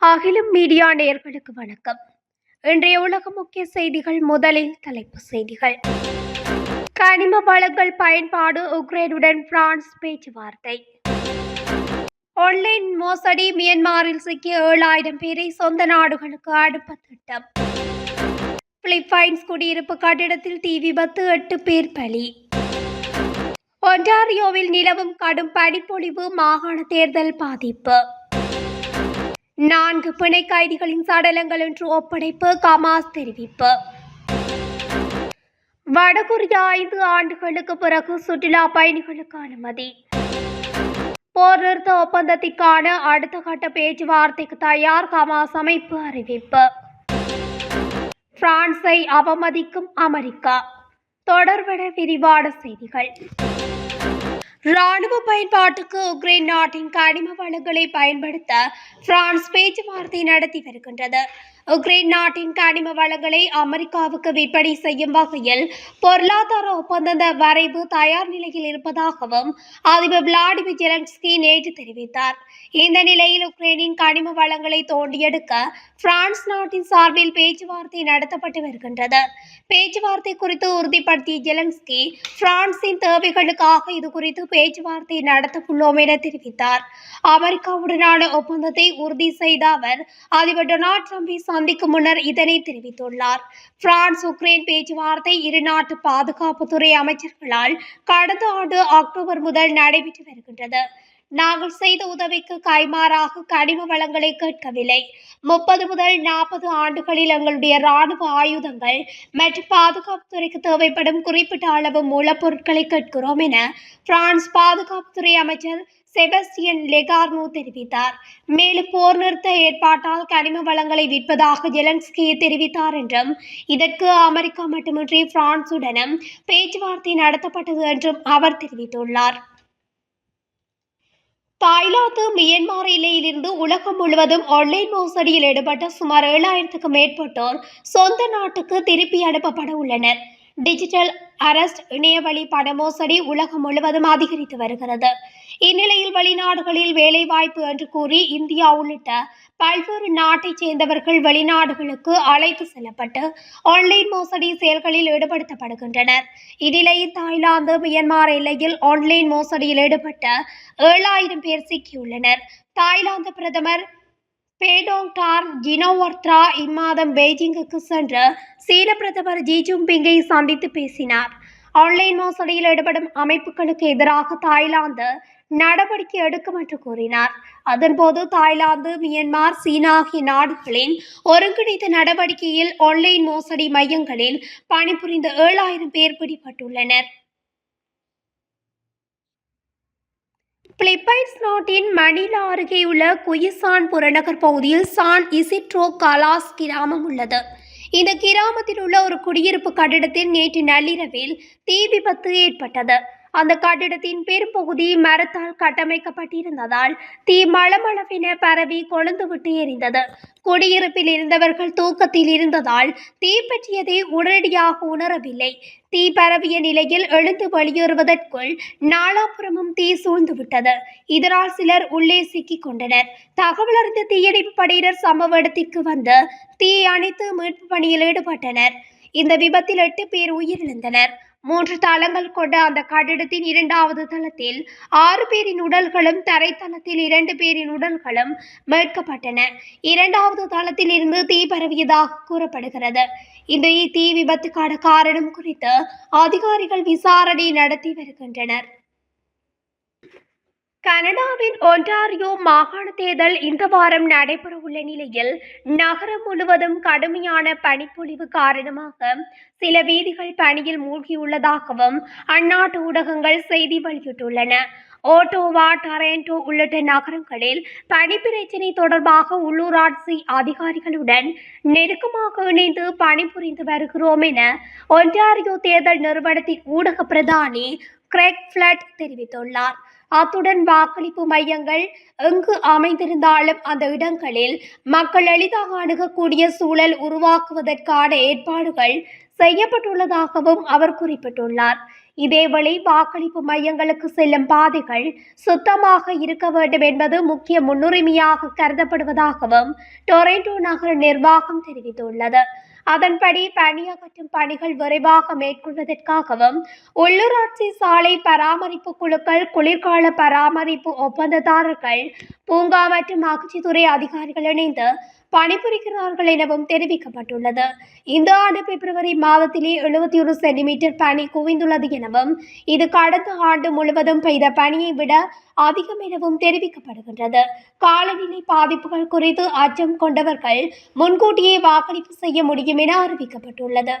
அகிலம் மீடியா நேர்களுக்கு வணக்கம். இன்றைய உலக முக்கிய செய்திகள் முதலில் தலைப்பு செய்திகள். கனிம வளங்கள் பயன்பாடு உக்ரைனுடன் பிரான்ஸ் பேச்சுவார்த்தை. ஆன்லைன் மோசடி மியன்மாரில் சிக்கிய ஏழாயிரம் பேரை சொந்த நாடுகளுக்கு அனுப்ப திட்டம். பிலிப்பைன்ஸ் குடியிருப்பு கட்டிடத்தில் தீ விபத்து எட்டு பேர் பலி. ஒன்டாரியோவில் நிலவும் கடும் பனிப்பொழிவு மாகாண தேர்தல் பாதிப்பு. நான்கு பிணை கைதிகளின் சடலங்கள் என்று ஒப்படைப்பு கமாஸ் தெரிவிப்பு. வடகொரியா ஐந்து ஆண்டுகளுக்கு பிறகு சுற்றுலா பயணிகளுக்கு அனுமதி போர் நிறுத்த ஒப்பந்தத்திற்கான அடுத்த கட்ட பேச்சுவார்த்தைக்கு தயார் ஹமாஸ் அமைப்பு அறிவிப்பு. பிரான்ஸை அவமதிக்கும் அமெரிக்கா. தொடர்பட விரிவான செய்திகள். ராணுவ பயன்பாட்டுக்கு உக்ரைன் நாட்டின் கனிம வளங்களை பயன்படுத்த பிரான்ஸ் பேச்சுவார்த்தை நடத்தி வருகின்றது. உக்ரைன் நாட்டின் கனிம வளங்களை அமெரிக்காவுக்கு விற்பனை செய்யும் வகையில் பொருளாதார ஒப்பந்த வரைவு தயார் நிலையில் இருப்பதாகவும் அதிபர் விளாடிமிர் ஜெலன்ஸ்கி நேற்று தெரிவித்தார். இந்த நிலையில் உக்ரைனின் கனிம வளங்களை தோண்டியெடுக்க பிரான்ஸ் நாட்டின் சார்பில் பேச்சுவார்த்தை நடத்தப்பட்டு வருகின்றது. பேச்சுவார்த்தை குறித்து உறுதிப்படுத்திய ஜெலன்ஸ்கி பிரான்சின் தேவைகளுக்காக இது குறித்து பேச்சுவார்த்தை நடத்தவுள்ளோம் என தெரிவித்தார். அமெரிக்காவுடனான ஒப்பந்தத்தை உறுதி செய்த அவர் அதிபர் டொனால்ட் ட்ரம்பை சந்திக்கும் முன்னர் இதனை தெரிவித்துள்ளார். பிரான்ஸ் உக்ரைன் பேச்சுவார்த்தை இரு நாட்டு பாதுகாப்புத்துறை அமைச்சர்களால் கடந்த ஆண்டு அக்டோபர் முதல் நடைபெற்று வருகின்றது. நாங்கள் செய்த உதவிக்கு கைமாறாக கனிம வளங்களை கேட்கவில்லை. முப்பது முதல் நாற்பது ஆண்டுகளில் எங்களுடைய இராணுவ ஆயுதங்கள் மற்றும் பாதுகாப்புத்துறைக்கு தேவைப்படும் குறிப்பிட்ட அளவு மூலப்பொருட்களை கேட்கிறோம் என பிரான்ஸ் பாதுகாப்புத்துறை அமைச்சர் செபஸ்டியன் லெகார்னோ தெரிவித்தார். மேலும் போர் நிறுத்த ஏற்பாட்டால் கனிம வளங்களை விற்பதாக ஜெலன்ஸ்கி தெரிவித்தார் என்றும் இதற்கு அமெரிக்கா மட்டுமின்றி பிரான்சுடனும் பேச்சுவார்த்தை நடத்தப்பட்டது என்றும் அவர் தெரிவித்துள்ளார். தாய்லாந்து மியன்மார் எல்லையிலிருந்து உலகம் முழுவதும் ஆன்லைன் மோசடியில் ஈடுபட்ட சுமார் ஏழாயிரத்துக்கும் மேற்பட்டோர் சொந்த நாட்டுக்கு திருப்பி அனுப்பப்பட உள்ளனர். டிஜிட்டல் அரஸ்ட் இணையவழி பண மோசடி உலகம் முழுவதும் அதிகரித்து வருகிறது. இந்நிலையில் வெளிநாடுகளில் வேலைவாய்ப்பு என்று கூறி இந்தியா உள்ளிட்ட பல்வேறு நாட்டைச் சேர்ந்தவர்கள் வெளிநாடுகளுக்கு அழைத்து செல்லப்பட்டு ஆன்லைன் மோசடி செயல்களில் ஈடுபடுத்தப்படுகின்றனர். இந்நிலையில் தாய்லாந்து மியன்மார் எல்லையில் ஆன்லைன் மோசடியில் ஈடுபட்ட ஏழாயிரம் பேர் சிக்கியுள்ளனர். தாய்லாந்து பிரதமர் பேடோங் டார் ஜினோவர்த்ரா இம்மாதம் பெய்ஜிங்குக்கு சென்று சீன பிரதமர் ஜி ஜின்பிங்கை சந்தித்து பேசினார். ஆன்லைன் மோசடியில் ஈடுபடும் அமைப்புகளுக்கு எதிராக தாய்லாந்து நடவடிக்கை எடுக்கும் என்று கூறினார். அதன்போது தாய்லாந்து மியன்மார் சீனா ஆகிய நாடுகளின் ஒருங்கிணைந்த நடவடிக்கையில் ஆன்லைன் மோசடி மையங்களில் பணிபுரிந்த ஏழாயிரம் பேர் பிடிபட்டுள்ளனர். பிலிப்பைன்ஸ் நாட்டின் மணிலா அருகேயுள்ள குயிசான் புறநகர் பகுதியில் சான் இசிட்ரோ கலாஸ் கிராமம் உள்ளது. இந்த கிராமத்தில் உள்ள ஒரு குடியிருப்பு கட்டிடத்தில் நேற்று நள்ளிரவில் தீ விபத்து ஏற்பட்டது. அந்த கட்டிடத்தின் பெரும்பகுதி மரத்தால் கட்டமைக்கப்பட்டிருந்ததால் தீ மளமளவென பரவி கொழுந்துவிட்டு எரிந்தது. குடியிருப்பில் இருந்தவர்கள் தூக்கத்தில் இருந்ததால் தீ பற்றியதை உடனடியாக உணரவில்லை. தீ பரவிய நிலையில் எழுந்து வெளியேறுவதற்குள் நாலாபுறமும் தீ சூழ்ந்து விட்டது. இதனால் சிலர் உள்ளே சிக்கிக் கொண்டனர். தகவல் அறிந்த தீயணைப்பு படையினர் சம்பவ இடத்திற்கு வந்து தீ அணைத்து மீட்பு பணியில் ஈடுபட்டனர். இந்த விபத்தில் எட்டு பேர் உயிரிழந்தனர். மூன்று தளங்கள் கொண்ட அந்த கட்டிடத்தின் இரண்டாவது தளத்தில் ஆறு பேரின் உடல்களும் தரைத்தளத்தில் இரண்டு பேரின் உடல்களும் மீட்கப்பட்டன. இரண்டாவது தளத்தில் இருந்து தீ பரவியதாக கூறப்படுகிறது. இந்த தீ விபத்துக்கான காரணம் குறித்து அதிகாரிகள் விசாரணை நடத்தி வருகின்றனர். கனடாவின் ஒன்டாரியோ மாகாண தேர்தல் இந்த வாரம் நடைபெறவுள்ள நிலையில் நகரம் முழுவதும் கடுமையான பனிப்பொழிவு காரணமாக சில வீதிகள் பனியில் மூழ்கியுள்ளதாகவும் அந்நாட்டு ஊடகங்கள் செய்தி வெளியிட்டுள்ளன. ஓட்டோவா டொரண்டோ உள்ளிட்ட நகரங்களில் பனி பிரச்சினை தொடர்பாக உள்ளூராட்சி அதிகாரிகளுடன் நெருக்கமாக இணைந்து பணிபுரிந்து வருகிறோம் என ஒன்டாரியோ தேர்தல் நிறுவனத்தின் ஊடக பிரதானி கிரெக் ஃபிளட் தெரிவித்துள்ளார். அத்துடன் வாக்களிப்பு மையங்கள் எங்கு அமைந்திருந்தாலும் அந்த இடங்களில் மக்கள் எளிதாக அணுகக்கூடிய சூழல் உருவாக்குவதற்கான ஏற்பாடுகள் செய்யப்பட்டுள்ளதாகவும் அவர் குறிப்பிட்டுள்ளார். இதேவேளை வாக்களிப்பு மையங்களுக்கு செல்லும் பாதைகள் சுத்தமாக இருக்க வேண்டும் என்பது முக்கிய முன்னுரிமையாக கருதப்படுவதாகவும் டொரண்டோ நகர நிர்வாகம் தெரிவித்துள்ளது. அதன்படி பணியகற்றும் பணிகள் விரைவாக மேற்கொள்வதற்காகவும் உள்ளூராட்சி சாலை பராமரிப்பு குழுக்கள் குளிர்கால பராமரிப்பு ஒப்பந்ததாரர்கள் பூங்கா மற்றும் அகழ்ச்சித்துறை அதிகாரிகள் இணைந்து பணிபுரிகிறார்கள் எனவும் தெரிவிக்கப்பட்டுள்ளது. இந்த ஆண்டு பிப்ரவரி மாதத்திலே எழுபத்தி ஒரு சென்டிமீட்டர் பனி குவிந்துள்ளது எனவும் இது கடந்த ஆண்டு முழுவதும் பெய்த பனியை விட அதிகம் எனவும் தெரிவிக்கப்படுகின்றது. காலநிலை பாதிப்புகள் குறித்து அச்சம் கொண்டவர்கள் முன்கூட்டியே வாக்களிப்பு செய்ய முடியும் என அறிவிக்கப்பட்டுள்ளது.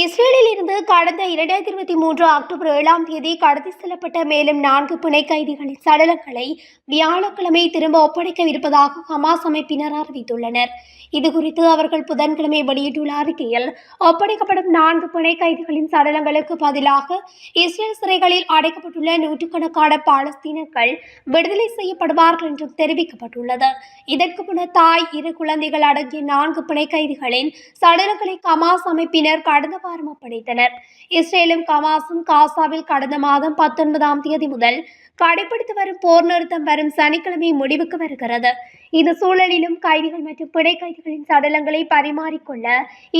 இஸ்ரேலில் இருந்து கடந்த இரண்டாயிரத்தி இருபத்தி மூன்று அக்டோபர் ஏழாம் தேதி கடத்தி செல்லப்பட்ட மேலும் நான்கு பிணை கைதிகளின் சடலங்களை வியாழக்கிழமை திரும்ப ஒப்படைக்கவிருப்பதாக ஹமாஸ் அமைப்பினர் அறிவித்துள்ளனர். இதுகுறித்து அவர்கள் புதன்கிழமை வெளியிட்டுள்ள அறிக்கையில் ஒப்படைக்கப்படும் நான்கு பிணை கைதிகளின் சடலங்களுக்கு பதிலாக இஸ்ரேல் சிறைகளில் அடைக்கப்பட்டுள்ள நூற்றுக்கணக்கான பாலஸ்தீனர்கள் விடுதலை செய்யப்படுவார்கள் என்றும் தெரிவிக்கப்பட்டுள்ளது. இதற்கு முன்னர் தாய் இரு குழந்தைகள் அடங்கிய நான்கு பிணை கைதிகளின் சடலங்களை ஹமாஸ் அமைப்பினர் கடந்த வாரம் ஒப்படைத்தனர் இஸ்ரேலும் கமாஸும் காசாவில் கடந்த மாதம் பத்தொன்பதாம் தேதி முதல் கடைபிடித்து வரும் போர் நிறுத்தம் வரும் சனிக்கிழமை முடிவுக்கு வருகிறது. இந்த சூழலிலும் கைதிகள் மற்றும் பிணை கைதிகளின் சடலங்களை பரிமாறிக்கொள்ள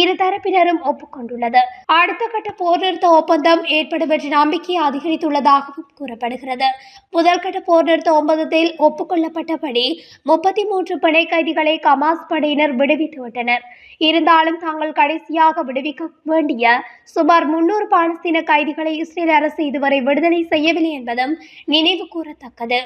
இரு தரப்பினரும் ஒப்புக்கொண்டுள்ளது. அடுத்த கட்ட போர் நிறுத்த ஒப்பந்தம் ஏற்படும் என்ற நம்பிக்கை அதிகரித்துள்ளதாகவும் கூறப்படுகிறது. முதல் கட்ட போர் நிறுத்த ஒப்பந்தத்தில் ஒப்புக்கொள்ளப்பட்டபடி முப்பத்தி மூன்று பிணை கைதிகளை கமாஸ் படையினர் விடுவித்துவிட்டனர் இருந்தாலும் தாங்கள் கடைசியாக விடுவிக்க வேண்டிய சுமார் முன்னூறு பாலஸ்தீன கைதிகளை இஸ்ரேல் அரசு இதுவரை விடுதலை செய்யவில்லை என்பதும் நினைவு கூறத்தக்கது.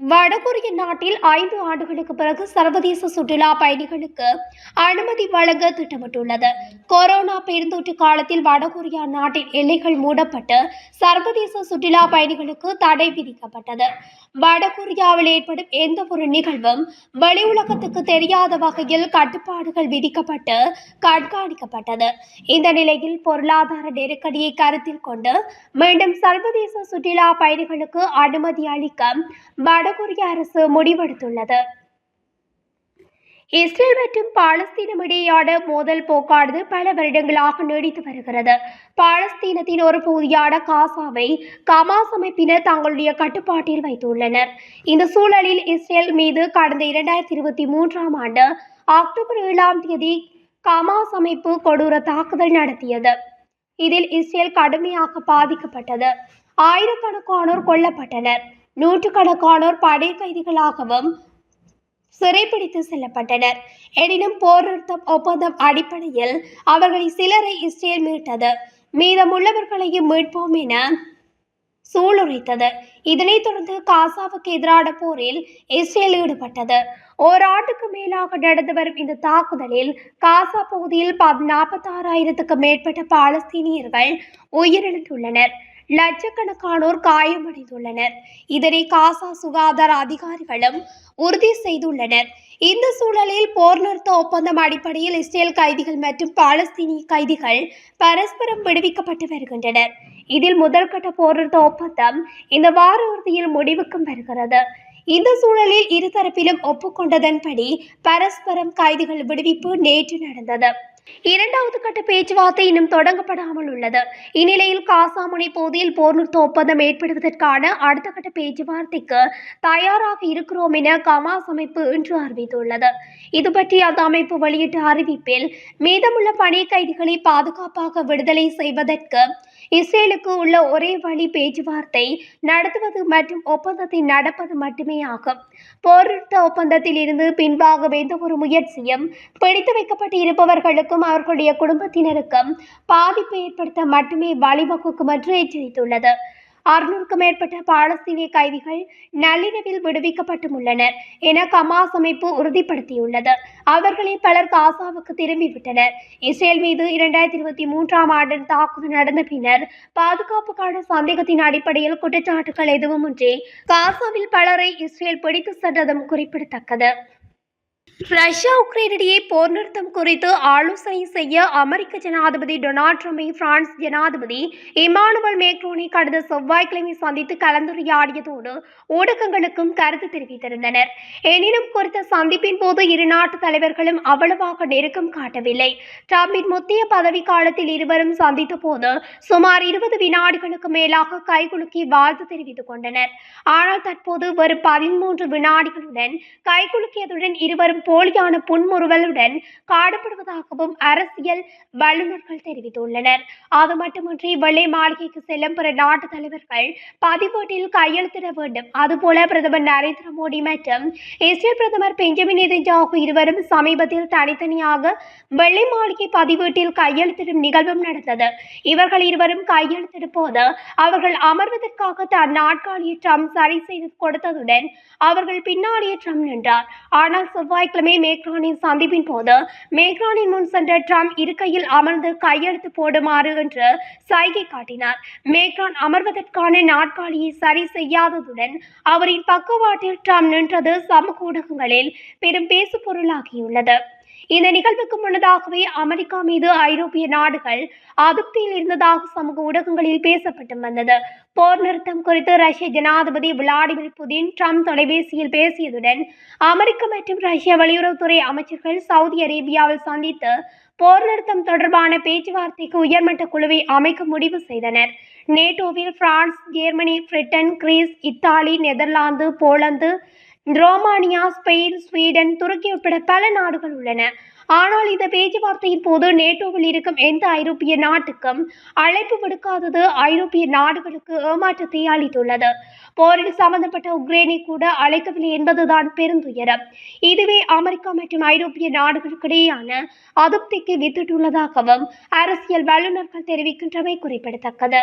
வடகொரிய நாட்டில் ஐந்து ஆண்டுகளுக்கு பிறகு சர்வதேச சுற்றுலா பயணிகளுக்கு அனுமதி வழங்க திட்டமிட்டுள்ளது. கொரோனா பெருந்தொற்று காலத்தில் வடகொரியா நாட்டின் எல்லைகள் மூடப்பட்டு சர்வதேச சுற்றுலா பயணிகளுக்கு தடை விதிக்கப்பட்டது. வடகொரியாவில் ஏற்படும் எந்த ஒரு நிகழ்வும் வெளி உலகத்துக்கு தெரியாத வகையில் கட்டுப்பாடுகள் விதிக்கப்பட்டு கண்காணிக்கப்பட்டது. இந்த நிலையில் பொருளாதார நெருக்கடியை கருத்தில் கொண்டு மீண்டும் சர்வதேச சுற்றுலா பயணிகளுக்கு அனுமதி அளிக்க வட வடகொரிய அரசு முடிவெடுத்துள்ளது. இஸ்ரேல் மற்றும் பாலஸ்தீனம் இடையேயான மோதல் போக்கானது பல வருடங்களாக நீடித்து வருகிறது. பாலஸ்தீனத்தின் ஒரு பகுதியான காசாவை கமாஸ் அமைப்பினர் தங்களுடைய கட்டுப்பாட்டில் வைத்துள்ளனர். இந்த சூழலில் இஸ்ரேல் மீது கடந்த இரண்டாயிரத்தி இருபத்தி மூன்றாம் ஆண்டு அக்டோபர் ஏழாம் தேதி கமாஸ் அமைப்பு கொடூர தாக்குதல் நடத்தியது. இதில் இஸ்ரேல் கடுமையாக பாதிக்கப்பட்டது. ஆயிரக்கணக்கானோர் கொல்லப்பட்டனர். நூற்றுக்கணக்கானோர் படை கைதிகளாகவும் சிறைப்பிடித்து செல்லப்பட்டனர். எனினும் போர் நிறுத்தம் ஒப்பந்தம் அடிப்படையில் அவர்களை சிலரை இஸ்ரேல் மீட்டது. மீதமுள்ளவர்களையும் மீட்போம் என சூளுரைத்தது. இதனைத் தொடர்ந்து காசாவுக்கு எதிரான போரில் இஸ்ரேல் ஈடுபட்டது. ஓராண்டுக்கு மேலாக நடந்து வரும் இந்த தாக்குதலில் காசா பகுதியில் நாற்பத்தாறாயிரத்துக்கு மேற்பட்ட பாலஸ்தீனியர்கள் உயிரிழந்துள்ளனர். லட்சக்கணக்கானோர் காயமடைந்துள்ளனர். இதனை காசா சுகாதார அதிகாரிகளும் உறுதி செய்துள்ளனர். இந்த சூழலில் போர் நிறுத்த ஒப்பந்தம் அடிப்படையில் இஸ்ரேல் கைதிகள் மற்றும் பாலஸ்தீனிய கைதிகள் பரஸ்பரம் விடுவிக்கப்பட்டு வருகின்றனர். இதில் முதல்கட்ட போர் நிறுத்த ஒப்பந்தம் இந்த வார இறுதியில் முடிவுக்கும் வருகிறது. இந்த சூழலில் இருதரப்பிலும் ஒப்புக்கொண்டதன்படி பரஸ்பரம் கைதிகள் விடுவிப்பு நேற்று நடந்தது. இரண்டாவது கட்ட பேச்சுவார்த்தை இன்னும் தொடங்கப்படாமல் உள்ளது. இந்நிலையில் காசாமுனை பகுதியில் போர் நிறுத்த ஒப்பந்தம் ஏற்படுவதற்கான அடுத்த கட்ட பேச்சுவார்த்தைக்கு தயாராக இருக்கிறோம் என கமாஸ் அமைப்பு இன்று அறிவித்துள்ளது. இது பற்றி அந்த அமைப்பு வெளியிட்ட அறிவிப்பில் மீதமுள்ள பணி கைதிகளை பாதுகாப்பாக விடுதலை செய்வதற்கு இஸ்ரேலுக்கு உள்ள ஒரே வழி பேச்சுவார்த்தை நடத்துவது மற்றும் ஒப்பந்தத்தை நடப்பது மட்டுமே ஆகும். போர் நிறுத்த ஒப்பந்தத்தில் இருந்து பின்வாகும் எந்த ஒரு முயற்சியும் பிடித்து வைக்கப்பட்டு இருப்பவர்களுக்கும் அவர்களுடைய குடும்பத்தினருக்கும் பாதிப்பு ஏற்படுத்த மட்டுமே வழிவகுக்கும் என்று எச்சரித்துள்ளது. அறுநூறுக்கும் மேற்பட்ட பாலஸ்தீனிய கைதிகள் நள்ளிரவில் விடுவிக்கப்பட்டும் உள்ளனர் என கமாஸ் அமைப்பு உறுதிப்படுத்தியுள்ளது. அவர்களில் பலர் காசாவுக்கு திரும்பிவிட்டனர் இஸ்ரேல் மீது இரண்டாயிரத்தி இருபத்தி மூன்றாம் ஆண்டு தாக்குதல் நடந்த பின்னர் பாதுகாப்புக்கான சந்தேகத்தின் அடிப்படையில் குற்றச்சாட்டுகள் எதுவுமின்றி காசாவில் பலரை இஸ்ரேல் பிடித்து சென்றதும் குறிப்பிடத்தக்கது. ரஷ்யா உக்ரைனிடையே போர் நிறுத்தம் குறித்து ஆலோசனை செய்ய அமெரிக்க ஜனாதிபதி டொனால்ட் ட்ரம்பை பிரான்ஸ் ஜனாதிபதி இமானுவல் மேக்ரோனை கடந்த செவ்வாய்க்கிழமை சந்தித்து கலந்துரையாடியதோடு ஊடகங்களுக்கும் கருத்து தெரிவித்திருந்தனர். எனினும் குறித்த சந்திப்பின் போது இரு நாட்டு தலைவர்களும் அவ்வளவாக நெருக்கம் காட்டவில்லை. ட்ரம்பின் முத்திய பதவி காலத்தில் இருவரும் சந்தித்த போது சுமார் இருபது வினாடிகளுக்கு மேலாக கைகுலுக்கி வாழ்த்து தெரிவித்துக் கொண்டனர். ஆனால் தற்போது வரும் பதிமூன்று வினாடிகளுடன் கைகுலுக்கியதுடன் இருவரும் போலியான புன்முறுவலுடன் காணப்படுவதாகவும் அரசியல் வல்லுநர்கள் தெரிவித்துள்ளனர். அது மட்டுமின்றி வெள்ளை மாளிகைக்கு செல்லும் பிற நாட்டு தலைவர்கள் பதிவேட்டில் கையெழுத்திட வேண்டும். அதுபோல பிரதமர் நரேந்திர மோடி மற்றும் இஸ்ரேல் பிரதமர் பெஞ்சமின் நெதன்யாகு இருவரும் சமீபத்தில் தனித்தனியாக வெள்ளை மாளிகை பதிவேட்டில் கையெழுத்திடும் நிகழ்வும் நடந்தது. இவர்கள் இருவரும் கையெழுத்திடும் போது அவர்கள் அமர்வதற்காக தன் நாட்காலியை ட்ரம்ப் சரி செய்து கொடுத்ததுடன் அவர்கள் பின்னாடியே ட்ரம்ப் நின்றார். ஆனால் செவ்வாய்க்கிழமை மேக்ரானின் சந்திப்பின் போது மேக்ரானின் முன் சென்ற ட்ரம்ப் இருக்கையில் அமர்ந்து கையெழுத்து போடுமாறு என்று சைகை காட்டினார். மேக்ரான் அமர்வதற்கான நாட்காலியை சரி செய்யாததுடன் அவரின் பக்கவாட்டில் ட்ரம்ப் நின்றது சமூக ஊடகங்களில் பெரும் பேசு பொருளாகியுள்ளது இந்த நிகழ்வுக்கு முன்னதாகவே அமெரிக்கா மீது ஐரோப்பிய நாடுகள் அதிருப்தியில் இருந்ததாக சமூக ஊடகங்களில் பேசப்பட்டு வந்தது. போர் நிறுத்தம் குறித்து ரஷ்ய ஜனாதிபதி விளாடிமிர் புதின் ட்ரம்ப் தொலைபேசியில் பேசியதுடன் அமெரிக்க மற்றும் ரஷ்ய வெளியுறவுத்துறை அமைச்சர்கள் சவுதி அரேபியாவில் சந்தித்து போர் நிறுத்தம் தொடர்பான பேச்சுவார்த்தைக்கு உயர்மட்ட குழுவை அமைக்க முடிவு செய்தனர். நேட்டோவில் France Germany Britain Greece Italy Netherlands Poland Romania Spain Sweden துருக்கி உட்பட பல நாடுகள் உள்ளன. ஆனால் இந்த பேச்சுவார்த்தையின் போது நேட்டோவில் இருக்கும் எந்த ஐரோப்பிய நாட்டுக்கும் அழைப்பு விடுக்காதது ஐரோப்பிய நாடுகளுக்கு ஏமாற்றத்தை அளித்துள்ளது. போரில் சம்பந்தப்பட்ட உக்ரைனை கூட அழைக்கவில்லை என்பதுதான் பெருந்துயரம். இதுவே அமெரிக்கா மற்றும் ஐரோப்பிய நாடுகளுக்கிடையேயான அதிருப்திக்கு வித்திட்டுள்ளதாகவும் அரசியல் வல்லுநர்கள் தெரிவிக்கின்றமை குறிப்பிடத்தக்கது.